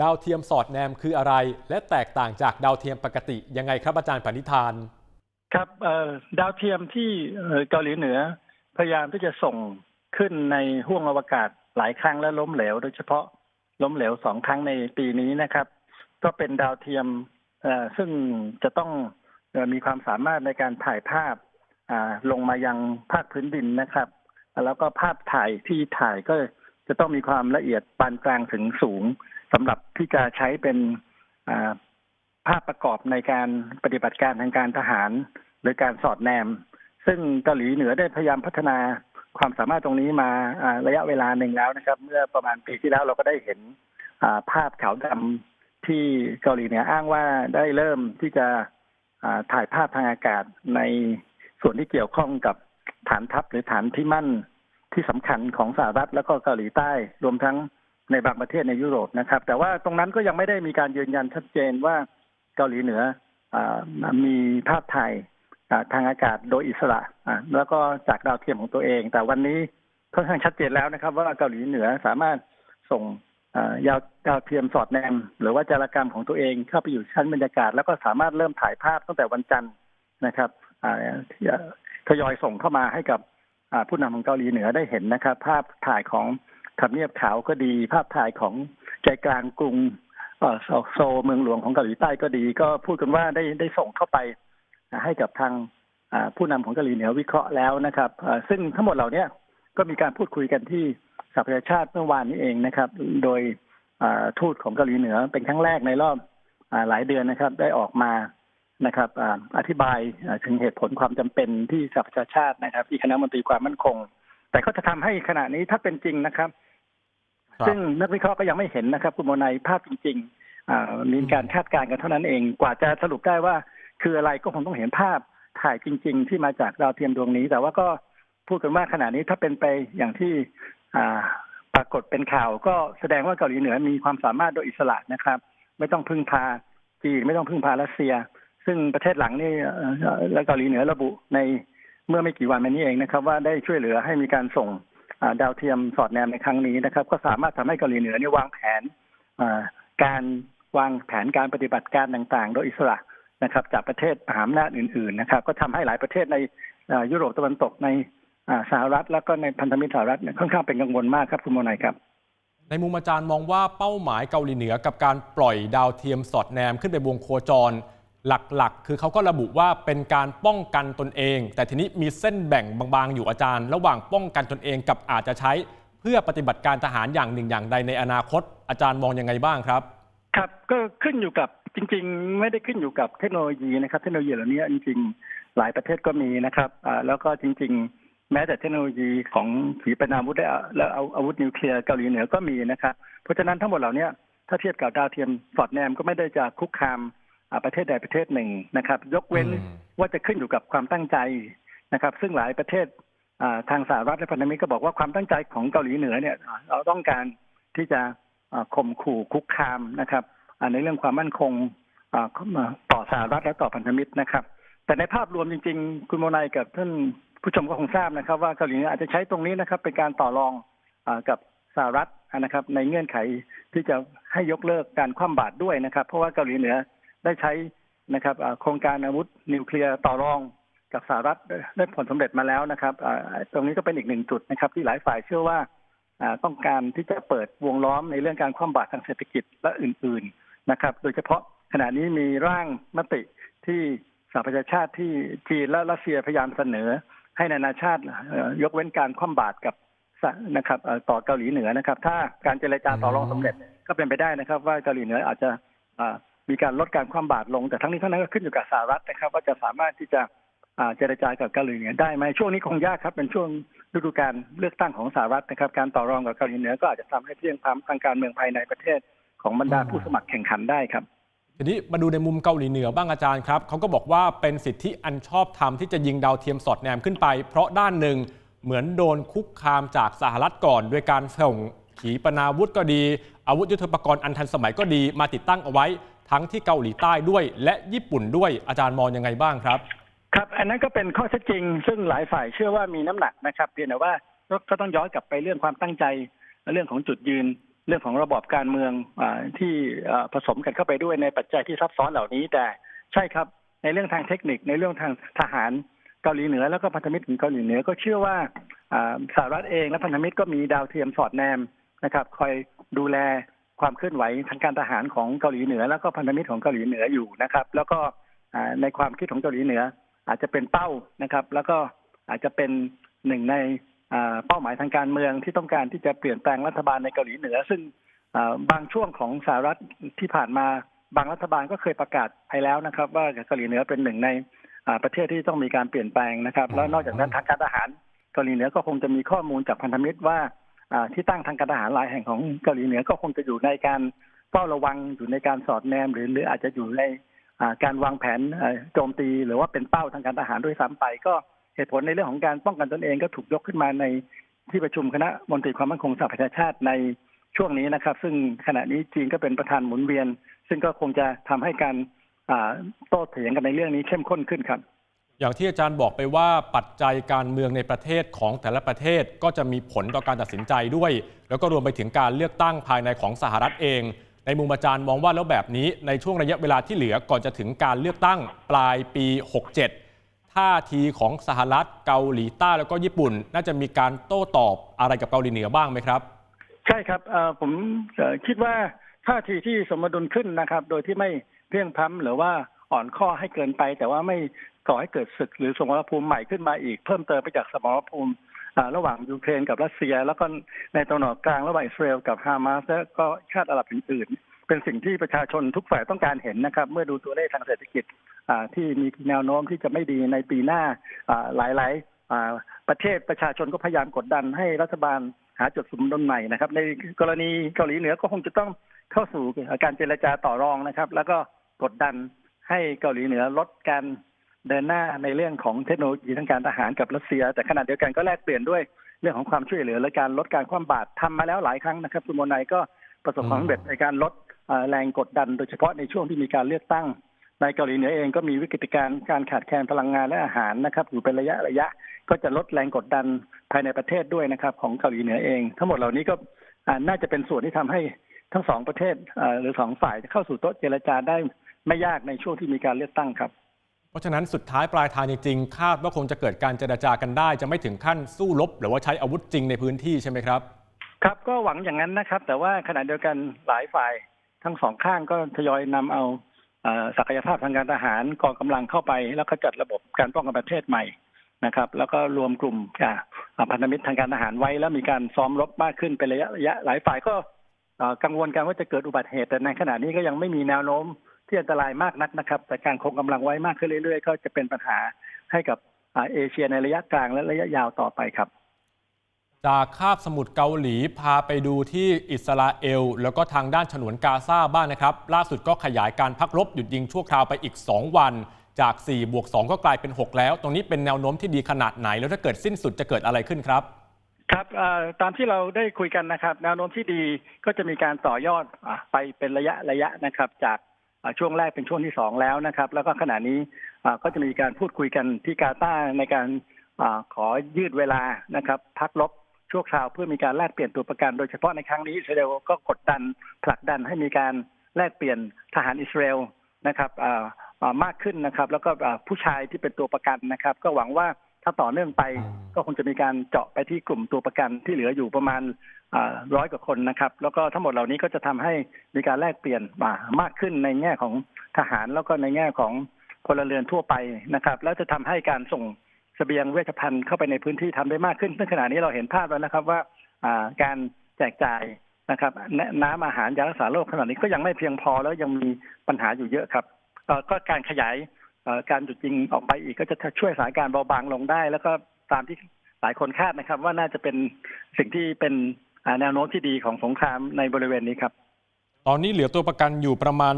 ดาวเทียมสอดแนมคืออะไร และแตกต่างจากดาวเทียมปกติยังไงครับอาจารย์ปณิธาน ครับดาวเทียมที่เกาหลีเหนือ พยายามที่จะส่งขึ้นในห้วงอวกาศหลายครั้งและล้มเหลว โดยเฉพาะล้มเหลวสองครั้งในปีนี้นะครับ ก็เป็นดาวเทียมซึ่งจะต้องมีความสามารถในการถ่ายภาพลงมายังภาคพื้นดินนะครับ แล้วก็ภาพถ่ายที่ถ่ายก็จะต้องมีความละเอียดปานกลางถึงสูง สำหรับที่จะใช้เป็นภาพประกอบในการปฏิบัติการทางการทหาร หรือการสอดแนม ซึ่งเกาหลีเหนือได้พยายามพัฒนาความสามารถตรงนี้มาระยะเวลาหนึ่งแล้วนะครับ เมื่อประมาณปีที่แล้วเราก็ได้เห็นภาพขาวดำที่เกาหลีเหนืออ้างว่าได้เริ่มที่จะถ่ายภาพทางอากาศในส่วนที่เกี่ยวข้องกับฐานทัพหรือฐานที่มั่นที่สำคัญของสหรัฐแล้วก็เกาหลีใต้รวมทั้ง ในบางประเทศในยุโรปนะครับ แต่ว่าตรงนั้นก็ยังไม่ได้มีการยืนยันชัดเจนว่าเกาหลีเหนืออมีภาพถ่ายทางอากาศโดยอิสระแล้วก็จากดาวเทียมของตัวเอง แต่วันนี้ค่อนข้างชัดเจนแล้วนะครับ ว่าเกาหลีเหนือสามารถส่งยาวดาวเทียมสอดแนมหรือว่าจารกรรมของตัวเองเข้าไปอยู่ชั้นบรรยากาศ แล้วก็สามารถเริ่มถ่ายภาพตั้งแต่วันจันทร์นะครับทยอยส่งเข้ามาให้กับผู้นำของเกาหลีเหนือได้เห็นนะครับ ภาพถ่ายของ ทำเนียบขาวก็ดี ภาพถ่ายของใจกลางกรุงเอ่อโซโซลเมืองหลวงของเกาหลีใต้ก็ดี ก็พูดกันว่าได้ได้ส่งเข้าไปให้กับทางผู้นำของเกาหลีเหนือวิเคราะห์แล้วนะครับซึ่งทั้งหมดเหล่านี้ก็มีการพูดคุยกันที่สหประชาชาติเมื่อวานนี้เองนะครับ โดยทูตของเกาหลีเหนือเป็นครั้งแรกในรอบอหลายเดือนนะครับ ได้ออกมานะครับออธิบายถึงเหตุผลความจำเป็นที่สหประชาชาตินะครับ ที่คณะมนตรีความมั่นคง แต่ก็จะทำให้ขณะนี้ถ้าเป็นจริงนะครับ ซึ่งนักวิเคราะห์ก็ยังไม่เห็นนะครับ คุณโมนายภาพจริงๆมีการคาดการณ์กันเท่านั้นเอง กว่าจะสรุปได้ว่า คืออะไรก็คงต้องเห็นภาพถ่ายจริง ๆ ที่มาจากดาวเทียมดวงนี้ แต่ว่าก็พูดกันว่าขณะนี้ถ้าเป็นไปอย่างที่ปรากฏเป็นข่าว ก็แสดงว่าเกาหลีเหนือมีความสามารถโดยอิสระนะครับ ไม่ต้องพึ่งพาจีนไม่ต้องพึ่งพารัสเซีย ซึ่งประเทศหลังนี่และเกาหลีเหนือระบุในเมื่อไม่กี่วันมานี้เองนะครับ ว่าได้ช่วยเหลือให้มีการส่ง ดาวเทียมสอดแนมในครั้งนี้นะครับ ก็สามารถทำให้เกาหลีเหนือเนี่ยวางแผนการวางแผนการปฏิบัติการต่างๆ โดยอิสระนะครับ จากประเทศมหาอำนาจอื่น ๆ นะครับ ก็ทำให้หลายประเทศในยุโรปตะวันตกในสหรัฐ แล้วก็ในพันธมิตรสหรัฐค่อนข้างเป็นกังวลมากครับคุณโมนายครับในมุมอาจารย์มองว่าเป้าหมายเกาหลีเหนือกับการปล่อยดาวเทียมสอดแนมขึ้นไปวงโคจร หลักๆ คือเขาก็ระบุว่าเป็นการป้องกันตนเอง แต่ทีนี้มีเส้นแบ่งบางๆ อยู่อาจารย์ ระหว่างป้องกันตนเองกับอาจจะใช้เพื่อปฏิบัติการทหารอย่างหนึ่งอย่างใดในอนาคต อาจารย์มองยังไงบ้างครับ ครับก็ขึ้นอยู่กับจริง ๆ ไม่ได้ขึ้นอยู่กับเทคโนโลยีนะครับ เทคโนโลยีเหล่านี้จริงๆ หลายประเทศก็มีนะครับแล้วก็จริง ๆ แม้แต่เทคโนโลยีของขีปนาวุธและเอาอาวุธนิวเคลียร์เกาหลีเหนือก็มีนะครับ เพราะฉะนั้นทั้งหมดเหล่านี้ถ้าเทียบกับดาวเทียมสอดแนมก็ไม่ได้จะคุกคาม ประเทศใดประเทศหนึ่งนะครับ ยกเว้นอืมว่าจะขึ้นอยู่กับความตั้งใจนะครับ ซึ่งหลายประเทศอ่าทางสหรัฐและพันธมิตรก็บอกว่าความตั้งใจของเกาหลีเหนือเนี่ยอ่าเราต้องการที่จะอ่าข่มขู่คุกคามนะครับอ่าในเรื่องความมั่นคงอ่าต่อสหรัฐและต่อพันธมิตรนะครับ แต่ในภาพรวมจริง ๆ คุณโมนายกับท่านผู้ชมก็คงทราบนะครับ ว่าเกาหลีเหนืออาจจะใช้ตรงนี้นะครับเป็นการต่อรองอากับสหรัฐนะครับ ในเงื่อนไขที่จะให้ยกเลิกการคว่ำบาตรด้วยนะครับ เพราะว่าเกาหลีเหนือ ได้ใช้นะครับโครงการอาวุธนิวเคลียร์ต่อรองกับสหรัฐได้ผลสำเร็จมาแล้วนะครับตรงนี้ก็เป็นอีกหนึ่งจุดนะครับ ที่หลายฝ่ายเชื่อว่าต้องการที่จะเปิดวงล้อมในเรื่องการคว่ำบาตรทางเศรษฐกิจและอื่น ๆนะครับ โดยเฉพาะขณะนี้มีร่างมติที่สหประชาชาติที่จีนและรัสเซียพยายามเสนอ ให้นานาชาติยกเว้นการคว่ำบาตรกับนะครับต่อเกาหลีเหนือนะครับ ถ้าการเจรจาต่อรองสำเร็จก็เป็นไปได้นะครับ ว่าเกาหลีเหนืออาจจะ มีการลดการคว่ำบาตรลง แต่ทั้งนี้ทั้งนั้นก็ขึ้นอยู่กับสหรัฐนะครับ ว่าจะสามารถที่จะเจรจากับเกาหลีเหนือได้ไหมช่วงนี้คงยากครับเป็นช่วงฤดูการเลือกตั้งของสหรัฐนะครับการต่อรองกับเกาหลีเหนือก็อาจจะทำให้เที่ยงพล้ำทางการเมืองภายในประเทศของบรรดาผู้สมัครแข่งขันได้ครับทีนี้มาดูในมุมเกาหลีเหนือบ้างอาจารย์ครับเขาก็บอกว่าเป็นสิทธิอันชอบธรรมที่จะยิงดาวเทียมสอดแนมขึ้นไป เพราะด้านหนึ่งเหมือนโดนคุกคามจากสหรัฐก่อนด้วยการส่งขีปนาวุธก็ดี อาวุธยุทโธปกรณ์อันทันสมัยก็ดีมาติดตั้งเอาไว้ ทั้งที่เกาหลีใต้ด้วย และญี่ปุ่นด้วยอาจารย์มองยังไงบ้างครับ ครับ อันนั้นก็เป็นข้อเท็จจริง ซึ่งหลายฝ่ายเชื่อว่ามีน้ำหนักนะครับเพียงแต่ว่าก็ต้องย้อนกลับไปเรื่องความตั้งใจ เรื่องของจุดยืน เรื่องของระบอบการเมืองอที่ผสมกันเข้าไปด้วยในปัจจัยที่ซับซ้อนเหล่านี้แต่ใช่ครับในเรื่องทางเทคนิคในเรื่องทางทหารเกาหลีเหนือแล้วก็พันธมิตรของเกาหลีเหนือก็เชื่อว่าสหรัฐเองและพันธมิตรก็มีดาวเทียมสอดแนมนะครับ คอยดูแล ความเคลื่อนไหวทางการทหารของเกาหลีเหนือ แล้วก็พันธมิตรของเกาหลีเหนืออยู่นะครับ แล้วก็ในความคิดของเกาหลีเหนือ อาจจะเป็นเป้านะครับ แล้วก็อาจจะเป็นหนึ่งในเป้าหมายทางการเมืองที่ต้องการที่จะเปลี่ยนแปลงรัฐบาลในเกาหลีเหนือ ซึ่งบางช่วงของสหรัฐที่ผ่านมาบางรัฐบาลก็เคยประกาศไปแล้วนะครับ ว่าเกาหลีเหนือเป็นหนึ่งในประเทศที่ต้องมีการเปลี่ยนแปลงนะครับ แล้วนอกจากนั้นทางการทหารเกาหลีเหนือก็คงจะมีข้อมูลจากพันธมิตรว่า ที่ตั้งทางการทหารหลายแห่งของเกาหลีเหนือก็คงจะอยู่ในการเฝ้าระวังอยู่ในการสอดแนมหรือหรืออาจจะอยู่ในการวางแผนโจมตี หรือว่าเป็นเป้าทางการทหารด้วยซ้ำไป ก็เหตุผลในเรื่องของการป้องกันตนเองก็ถูกยกขึ้นมาในที่ประชุมคณะมนตรีความมั่นคงสหประชาชาติในช่วงนี้นะครับ ซึ่งขณะนี้จีนก็เป็นประธานหมุนเวียน ซึ่งก็คงจะทำให้การโต้เถียงกันในเรื่องนี้เข้มข้นขึ้นครับ อย่างที่อาจารย์บอกไปว่าปัจจัยการเมืองในประเทศของแต่ละประเทศก็จะมีผลต่อการตัดสินใจด้วย แล้วก็รวมไปถึงการเลือกตั้งภายในของสหรัฐเอง ในมุมอาจารย์มองว่าแล้วแบบนี้ในช่วงระยะเวลาที่เหลือก่อนจะถึงการเลือกตั้งปลายปี 67 ท่าทีของสหรัฐเกาหลีใต้แล้วก็ญี่ปุ่น น่าจะมีการโต้ตอบอะไรกับเกาหลีเหนือบ้างไหมครับ ใช่ครับผมคิดว่าท่าทีที่สมดุลขึ้นนะครับ โดยที่ไม่เพลียงพ้ำหรือว่าอ่อนข้อให้เกินไป แต่ว่าไม่ ก่อให้เกิดศึกหรือสมรภูมิใหม่ขึ้นมาอีก เพิ่มเติมไปจากสมรภูมิระหว่างยูเครนกับรัสเซีย แล้วก็ในตะวันออกกลางระหว่างอิสราเอลกับฮามาสและก็ชาติอาหรับอื่นๆ เป็นสิ่งที่ประชาชนทุกฝ่ายต้องการเห็นนะครับ เมื่อดูตัวเลขทางเศรษฐกิจที่มีแนวโน้มที่จะไม่ดีในปีหน้าหลายๆประเทศประชาชนก็พยายามกดดันให้รัฐบาลหาจุดสมดุลใหม่นะครับ ในกรณีเกาหลีเหนือก็คงจะต้องเข้าสู่การเจรจาต่อรองนะครับ แล้วก็กดดันให้เกาหลีเหนือลดการ เดินหน้าในเรื่องของเทคโนโลยีทางการทหารกับรัสเซีย แต่ขณะเดียวกันก็แลกเปลี่ยนด้วยเรื่องของความช่วยเหลือและการลดการคว่ำบาตรทำมาแล้วหลายครั้งนะครับคุณโมนายก็ประสบความสำเร็จในการลดแรงกดดัน โดยเฉพาะในช่วงที่มีการเลือกตั้ง ในเกาหลีเหนือเองก็มีวิกฤตการณ์การขาดแคลนพลังงานและอาหารนะครับอยู่เป็นระยะระยะก็จะลดแรงกดดันภายในประเทศด้วยนะครับ ของเกาหลีเหนือเอง ทั้งหมดเหล่านี้ก็น่าจะเป็นส่วนที่ทำให้ทั้งสองประเทศหรือสองฝ่ายเข้าสู่โต๊ะเจรจาได้ไม่ยากในช่วงที่มีการเลือกตั้งครับ ราะฉะนั้นสุดท้ายปลายทางจริงๆ คาดว่าคงจะเกิดการเจรจากันได้ จะไม่ถึงขั้นสู้รบหรือว่าใช้อาวุธจริงในพื้นที่ใช่ไหมครับ ครับก็หวังอย่างนั้นนะครับ แต่ว่าขณะเดียวกันหลายฝ่ายทั้งสองข้างก็ทยอยนำเอาเอ่อศักยภาพทางการทหารกองกำลังเข้าไป แล้วก็จัดระบบการป้องกันประเทศใหม่นะครับ แล้วก็รวมกลุ่มอ่าอ่าพันธมิตรทางการทหารไว้ แล้วมีการซ้อมรบมากขึ้นเป็นระยะระยะหลายฝ่ายก็กังวลกันว่าจะเกิดอุบัติเหตุแต่ในขณะนี้ก็ยังไม่มีแนวโน้ม ที่อันตรายมากนักนะครับ แต่การคงกำลังไว้มากขึ้นเรื่อยๆ ก็จะเป็นปัญหาให้กับอ่าเอเชียในระยะกลางและระยะยาวต่อไปครับ จากคาบสมุทรเกาหลีพาไปดูที่อิสราเอล แล้วก็ทางด้านฉนวนกาซาบ้างนะครับ ล่าสุดก็ขยายการพักรบหยุดยิงชั่วคราวไปอีก 2 วัน จาก4บวก2ก็กลายเป็น 6 แล้ว ตรงนี้เป็นแนวโน้มที่ดีขนาดไหน แล้วถ้าเกิดสิ้นสุดจะเกิดอะไรขึ้นครับครับเอ่อตามที่เราได้คุยกันนะครับ แนวโน้มที่ดีก็จะมีการต่อยอดอะไปเป็นระยะระยะนะครับ จากอะ ช่วงแรกเป็นช่วงที่สองแล้วนะครับ แล้วก็ขณะนี้ก็จะมีการพูดคุยกันที่กาตาร์ในการอขอยืดเวลานะครับ พักรบชั่วคราวเพื่อมีการแลกเปลี่ยนตัวประกันโดยเฉพาะในครั้งนี้อิสราเอลก็กดดันผลักดันให้มีการแลกเปลี่ยนทหารอิสราเอลนะครับมากขึ้นนะครับ แล้วก็ผู้ชายที่เป็นตัวประกันนะครับ ก็หวังว่า ถ้าต่อเนื่องไปก็คงจะมีการเจาะไปที่กลุ่มตัวประกันที่เหลืออยู่ประมาณร้อยกว่าคนนะครับ แล้วก็ทั้งหมดเหล่านี้ก็จะทำให้มีการแลกเปลี่ยนมามากขึ้นในแง่ของทหารแล้วก็ในแง่ของพลเรือนทั่วไปนะครับ แล้วจะทำให้การส่งเสบียงเวชภัณฑ์เข้าไปในพื้นที่ทำได้มากขึ้นซึ่งขณะนี้เราเห็นภาพแล้วนะครับว่าอ่าการแจกจ่ายนะครับนน้ำอาหารยารักษาโรคขณะนี้ก็ยังไม่เพียงพอแล้วยังมีปัญหาอยู่เยอะครับเอ่อก็การขยายเอ่อ การหยุดยิงออกไปอีกก็จะช่วยสถานการณ์เบาบางลงได้ แล้วก็ตามที่หลายคนคาดนะครับ ว่าน่าจะเป็นสิ่งที่เป็นอ่าแนวโน้มที่ดีของสงครามในบริเวณนี้ครับ ตอนนี้เหลือตัวประกันอยู่ประมาณ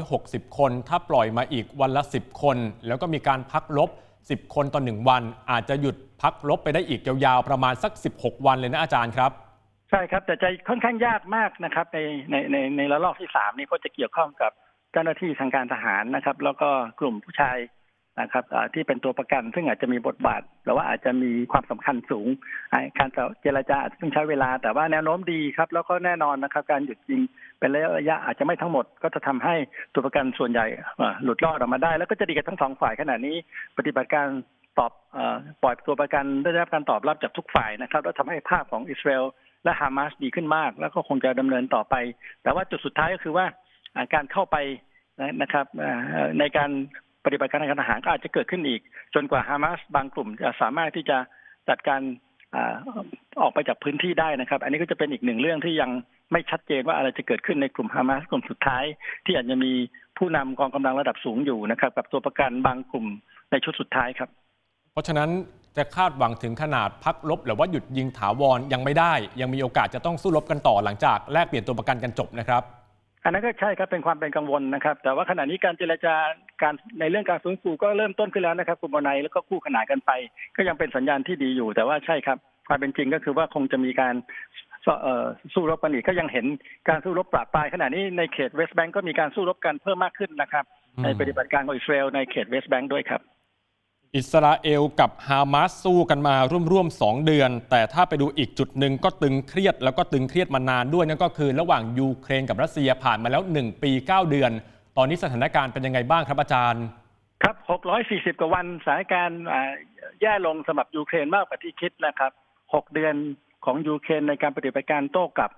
160 คน ถ้าปล่อยมาอีกวันละ 10 คน แล้วก็มีการพักลบ 10 คนต่อ1วัน อาจจะหยุดพักลบไปได้อีกยาวๆประมาณสัก 16 วันเลยนะอาจารย์ครับใช่ครับแต่จะค่อนข้างยากมากนะครับในในในในระลอกที่สามนี้เพราะจะเกี่ยวข้องกับ เจ้าหน้าที่ทางการทหารนะครับ แล้วก็กลุ่มผู้ชายนะครับที่เป็นตัวประกัน ซึ่งอาจจะมีบทบาทหรือว่าอาจจะมีความสำคัญสูง การเจรจาอาจจะต้องใช้เวลา แต่ว่าแนวโน้มดีครับ แล้วก็แน่นอนนะครับ การหยุดยิงเป็นระยะระยะอาจจะไม่ทั้งหมด ก็จะทำให้ตัวประกันส่วนใหญ่หลุดรอดออกมาได้ แล้วก็จะดีกับทั้งสองฝ่ายขณะนี้ ปฏิบัติการตอบปล่อยตัวประกันได้รับการตอบรับจากทุกฝ่ายนะครับ แล้วทำให้ภาพของอิสราเอลและฮามาสดีขึ้นมาก แล้วก็คงจะดำเนินต่อไป แต่ว่าจุดสุดท้ายก็คือว่า การเข้าไปนะครับในการปฏิบัติการทางการทหารก็อาจจะเกิดขึ้นอีก จนกว่าฮามาสบางกลุ่มจะสามารถที่จะจัดการออกไปจากพื้นที่ได้นะครับ อันนี้ก็จะเป็นอีกหนึ่งเรื่องที่ยังไม่ชัดเจนว่าอะไรจะเกิดขึ้นในกลุ่มฮามาสกลุ่มสุดท้าย ที่อาจจะมีผู้นำกองกำลังระดับสูงอยู่นะครับ กับตัวประกันบางกลุ่มในชุดสุดท้ายครับ เพราะฉะนั้นจะคาดหวังถึงขนาดพักลบหรือว่าหยุดยิงถาวรยังไม่ได้ ยังมีโอกาสจะต้องสู้รบกันต่อหลังจากแลกเปลี่ยนตัวประกันกันจบนะครับ อันนั้นก็ใช่ครับเป็นความเป็นกังวลนะครับ แต่ว่าขณะนี้การเจรจาการในเรื่องการฟื้นฟูก็เริ่มต้นขึ้นแล้วนะครับคุณบนายแล้วก็คู่ขนานกันไป ก็ยังเป็นสัญญาณที่ดีอยู่ แต่ว่าใช่ครับ ความเป็นจริงก็คือว่าคงจะมีการเอ่อสู้รบกันอีกก็ยังเห็นการสู้รบปราบปรายขณะนี้ในเขตเวสต์แบงก์ก็มีการสู้รบกันเพิ่มมากขึ้นนะครับอืมในปฏิบัติการของอิสราเอลในเขตเวสต์แบงก์ด้วยครับ อิสราเอลกับฮามาสสู้กันมาร่วมๆ 2 เดือน แต่ถ้าไปดูอีกจุดหนึ่งก็ตึงเครียดแล้วก็ตึงเครียดมานานด้วยนั่นก็คือระหว่างยูเครนกับรัสเซียผ่านมาแล้ว 1 ปี 9 เดือน ตอนนี้สถานการณ์เป็นยังไงบ้างครับอาจารย์ ครับ 640 กว่าวันสถานการณ์แย่ลงสำหรับยูเครนมากกว่าที่คิดนะครับ 6 เดือนของยูเครนในการปฏิบัติการโต้กลับ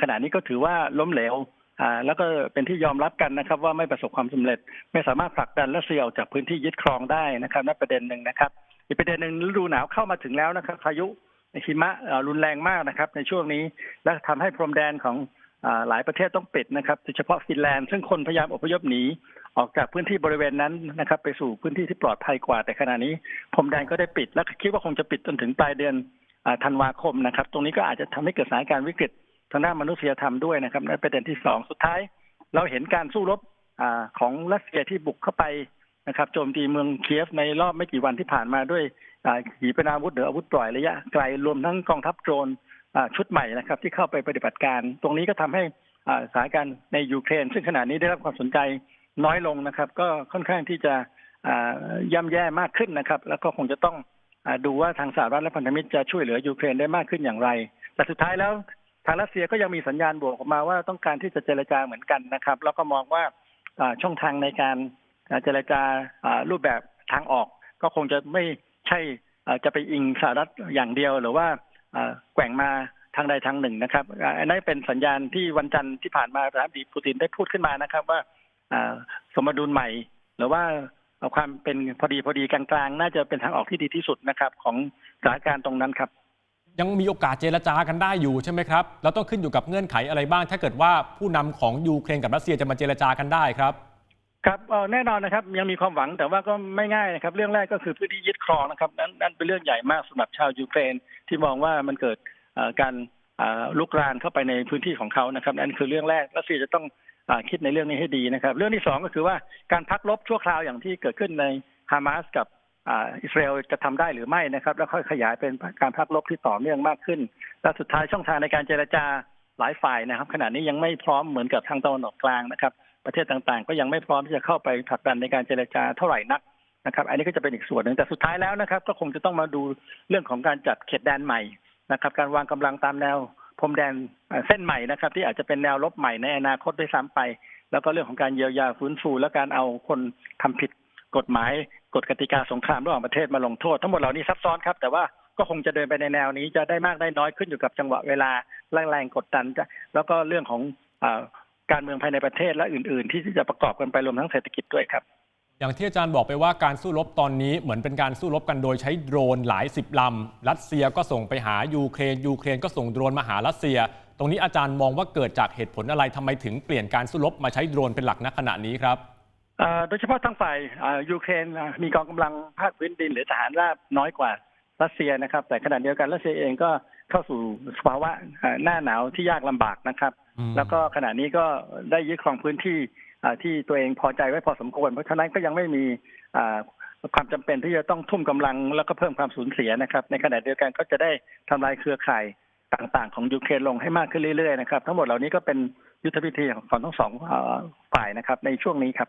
ขณะนี้ก็ถือว่าล้มเหลว แล้วก็เป็นที่ยอมรับกันนะครับ ว่าไม่ประสบความสำเร็จ ไม่สามารถผลักดันรัสเซียออกจากพื้นที่ยึดครองได้นะครับนั่นประเด็นหนึ่งนะครับ อีกประเด็นหนึ่งฤดูหนาวเข้ามาถึงแล้วนะครับพายุหิมะรุนแรงมากนะครับ ในช่วงนี้และทำให้พรมแดนของหลายประเทศต้องปิดนะครับโดยเฉพาะฟินแลนด์ซึ่งคนพยายามอพยพหนีออกจากพื้นที่บริเวณนั้นนะครับ ไปสู่พื้นที่ที่ปลอดภัยกว่า แต่ขณะนี้พรมแดนก็ได้ปิด และคิดว่าคงจะปิดจนถึงปลายเดือนธันวาคมนะครับ ตรงนี้ก็อาจจะทำให้เกิดสถานการณ์วิกฤต ทางด้านมนุษยธรรมด้วยนะครับนั่นประเด็นที่สองสุดท้าย เราเห็นการสู้รบอของรัสเซียที่บุกเข้าไปนะครับโจมตีเมืองเคียฟในรอบไม่กี่วันที่ผ่านมาด้วยอ่าขีปนาวุธหรืออาวุธปล่อยระยะไกลรวมทั้งกองทัพโดรนชุดใหม่นะครับ ที่เข้าไปปฏิบัติการ ตรงนี้ก็ทำให้สถานการณ์ในยูเครน ซึ่งขณะนี้ได้รับความสนใจน้อยลงนะครับ ก็ค่อนข้างที่จะอ่าย่ำแย่มากขึ้นนะครับ แล้วก็คงจะต้องดูว่าทางสหรัฐและพันธมิตรจะช่วยเหลือยูเครนได้มากขึ้นอย่างไร แต่สุดท้ายแล้ว ทางรัสเซียก็ยังมีสัญญาณบวกออกมาว่าต้องการที่จะเจรจาเหมือนกันนะครับ แล้วก็มองว่าช่องทางในการเจรจารูปแบบทางออก ก็คงจะไม่ใช่จะไปอิงสหรัฐอย่างเดียวหรือว่าแกว่งมาทางใดทางหนึ่งนะครับอันนั้นเป็นสัญญาณที่วันจันทร์ที่ผ่านมาประธานาธิบดีปูตินได้พูดขึ้นมานะครับ ว่าสมดุลใหม่ หรือว่าความเป็นพอดีพอดีกลางๆน่าจะเป็นทางออกที่ดีที่สุดนะครับ ของสถานการณ์ตรงนั้นครับ ยังมีโอกาสเจรจากันได้อยู่ใช่ไหมครับแล้วต้องขึ้นอยู่กับเงื่อนไขอะไรบ้าง ถ้าเกิดว่าผู้นำของยูเครนกับรัสเซียจะมาเจรจากันได้ครับครับแน่นอนนะครับยังมีความหวังแต่ว่าก็ไม่ง่ายนะครับ เรื่องแรกก็คือพื้นที่ยึดครองนะครับนั้นนั่นเป็นเรื่องใหญ่มากสำหรับชาวยูเครนที่มองว่ามันเกิดการลุกรานเข้าไปในพื้นที่ของเขานะครับนั่นคือเรื่องแรกรัสเซียจะต้องอคิดในเรื่องนี้ให้ดีนะครับ เรื่องที่สองก็คือว่าการพักรบชั่วคราวอย่างที่เกิดขึ้นในฮามาสกับ อิสราเอลจะทำได้หรือไม่นะครับ แล้วค่อยขยายเป็นการพักรบที่ต่อเนื่องมากขึ้น และสุดท้ายช่องทางในการเจรจาหลายฝ่ายนะครับ ขณะนี้ยังไม่พร้อมเหมือนกับทางตะวันออกกลางนะครับ ประเทศต่างๆ ก็ยังไม่พร้อมที่จะเข้าไปผลักดันในการเจรจาเท่าไหร่นักนะครับ อันนี้ก็จะเป็นอีกส่วนหนึ่งแต่สุดท้ายแล้วนะครับ ก็คงจะต้องมาดูเรื่องของการจัดเขตแดนใหม่นะครับ การวางกำลังตามแนวพรมแดนเส้นใหม่นะครับ ที่อาจจะเป็นแนวรบใหม่ในอนาคตด้วยซ้ำไป แล้วก็เรื่องของการเยียวยาฟื้นฟูและการเอาคนทำผิด กฎหมายกฎกติกาสงครามระหว่างประเทศมาลงโทษ ทั้งหมดเหล่านี้ซับซ้อนครับ แต่ว่าก็คงจะเดินไปในแนวนี้จะได้มากได้น้อยขึ้นอยู่กับจังหวะเวลาแรงกดดัน แล้วก็เรื่องของอการเมืองภายในประเทศและอื่น ๆ ที่จะประกอบกันไปรวมทั้งเศรษฐกิจด้วยครับ อย่างที่อาจารย์บอกไปว่าการสู้รบตอนนี้เหมือนเป็นการสู้รบกันโดยใช้โดรนหลายสิบลำรัสเซียก็ส่งไปหายูเครนยูเครนก็ส่งโดรนมาหารัสเซีย ตรงนี้อาจารย์มองว่าเกิดจากเหตุผลอะไรทำไมถึงเปลี่ยนการสู้รบมาใช้โดรนเป็นหลักณขณะนี้ครับ โดยเฉพาะทางฝ่ายอ่ายูเครนอ่ามีกองกำลังภาคพื้นดินหรือทหารราบน้อยกว่ารัสเซียนะครับ แต่ขณะเดียวกันรัสเซียเองก็เข้าสู่สภาวะอ่าหน้าหนาวที่ยากลำบากนะครับอืมแล้วก็ขณะนี้ก็ได้ยึดครองพื้นที่อ่าที่ตัวเองพอใจไว้พอสมควร เพราะฉะนั้นก็ยังไม่มีอ่าความจำเป็นที่จะต้องทุ่มกำลังแล้วก็เพิ่มความสูญเสียนะครับ ในขณะเดียวกันก็จะได้ทำลายเครือข่ายต่างๆ ของยูเครนลงให้มากขึ้นเรื่อยๆนะครับทั้งหมดเหล่านี้ก็เป็นยุทธวิธีของทั้งสองอ่าฝ่ายนะครับในช่วงนี้ครับ